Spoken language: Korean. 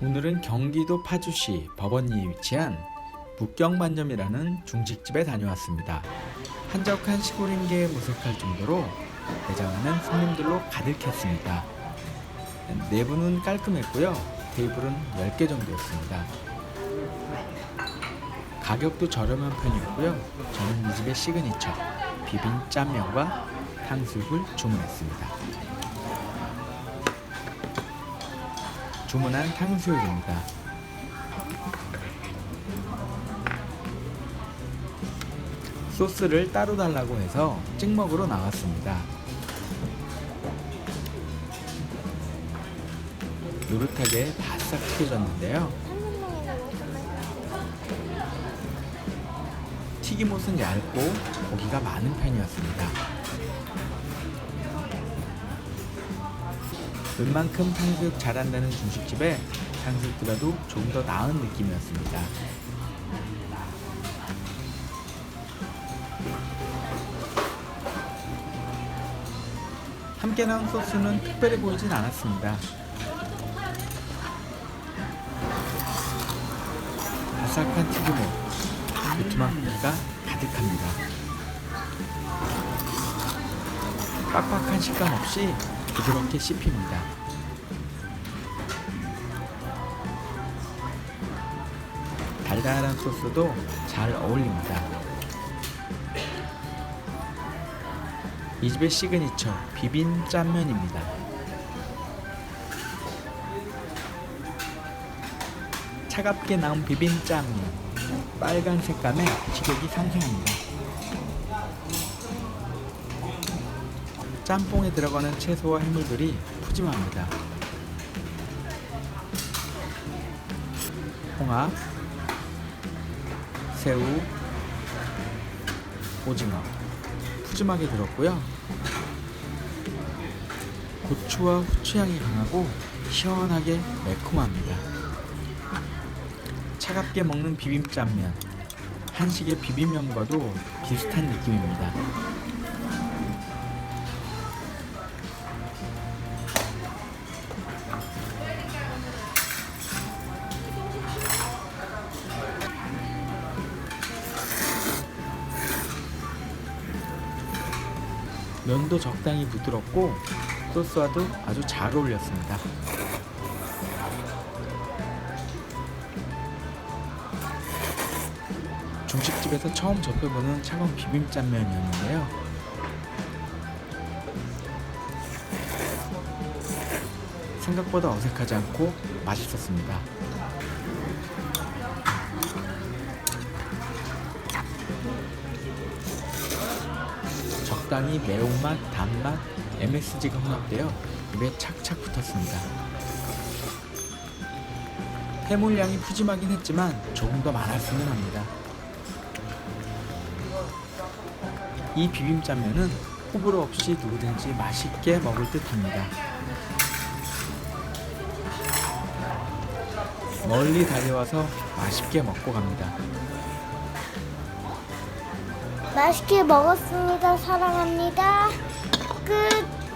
오늘은 경기도 파주시 법원리에 위치한 북경만점이라는 중식집에 다녀왔습니다. 한적한 시골인 게 무색할 정도로 매장에는 손님들로 가득했습니다. 내부는 네 깔끔했고요. 테이블은 10개 정도였습니다. 가격도 저렴한 편이었고요. 저는 이 집의 시그니처 비빔 짬면과 탕수육을 주문했습니다. 주문한 탕수육입니다. 소스를 따로 달라고 해서 찍먹으로 나왔습니다. 노릇하게 바싹 튀겨졌는데요. 튀김옷은 얇고 고기가 많은 편이었습니다. 웬만큼 탕수육 잘한다는 중식집에 탕수육보다도 좀더 나은 느낌이었습니다. 함께 나온 소스는 특별히 보이진 않았습니다. 바삭한 튀김옷, 두툼한 고기가 가득합니다. 빡빡한 식감 없이 부드럽게 씹힙니다. 달달한 소스도 잘 어울립니다. 이 집의 시그니처 비빔 짠면입니다. 차갑게 나온 비빔 짠면 빨간 색감에 식욕이 상승합니다. 짬뽕에 들어가는 채소와 해물들이 푸짐합니다. 홍합, 새우, 오징어 푸짐하게 들었고요. 고추와 후추향이 강하고 시원하게 매콤합니다. 차갑게 먹는 비빔짬면 한식의 비빔면과도 비슷한 느낌입니다. 면도 적당히 부드럽고 소스와도 아주 잘 어울렸습니다. 중식집에서 처음 접해보는 차가운 비빔짬면이었는데요. 생각보다 어색하지 않고 맛있었습니다. 적당히 매운맛, 단맛, MSG가 혼합되어 입에 착착 붙었습니다. 해물량이 푸짐하긴 했지만 조금 더 많았으면 합니다. 이 비빔짬면은 호불호 없이 누구든지 맛있게 먹을 듯합니다. 멀리 달려와서 맛있게 먹고 갑니다. 맛있게 먹었습니다. 사랑합니다. 끝.